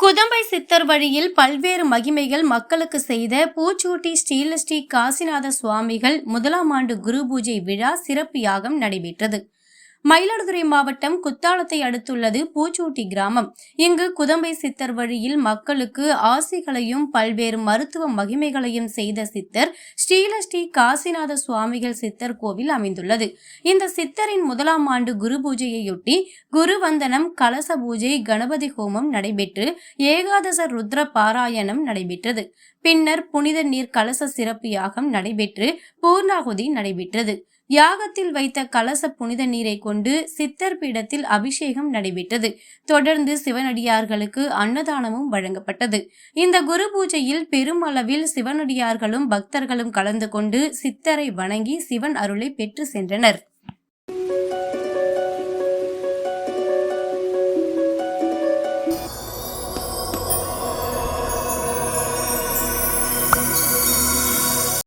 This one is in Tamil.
குதம்பை சித்தர் வழியில் பல்வேறு மகிமைகள் மக்களுக்கு செய்த பூச்சூட்டி ஸ்ரீலஸ்ரீ காசிநாத சுவாமிகள் முதலாம் ஆண்டு குரு பூஜை விழா சிறப்பு யாகம் நடைபெற்றது. மயிலாடுதுறை மாவட்டம் குத்தாலத்தை அடுத்துள்ளது பூச்சூட்டி கிராமம். இங்கு குதம்பை சித்தர் வழியில் மக்களுக்கு ஆசிகளையும் பல்வேறு மருத்துவ மகிமைகளையும் செய்த சித்தர் ஸ்ரீலஸ்ரீ காசிநாத சுவாமிகள் சித்தர் கோவில் அமைந்துள்ளது. இந்த சித்தரின் முதலாம் ஆண்டு குரு பூஜையையொட்டி குருவந்தனம் கலச பூஜை கணபதி ஹோமம் நடைபெற்று ஏகாதச ருத்ர பாராயணம் நடைபெற்றது. பின்னர் புனித நீர் கலச சிறப்பு யாகம் நடைபெற்று பூர்ணாகுதி நடைபெற்றது. யாகத்தில் வைத்த கலச புனித நீரை கொண்டு சித்தர் பீடத்தில் அபிஷேகம் நடைபெற்றது. தொடர்ந்து சிவனடியார்களுக்கு அன்னதானமும் வழங்கப்பட்டது. இந்த குரு பூஜையில் பெருமளவில் சிவனடியார்களும் பக்தர்களும் கலந்து கொண்டு சித்தரை வணங்கி சிவன் அருளை பெற்று சென்றனர்.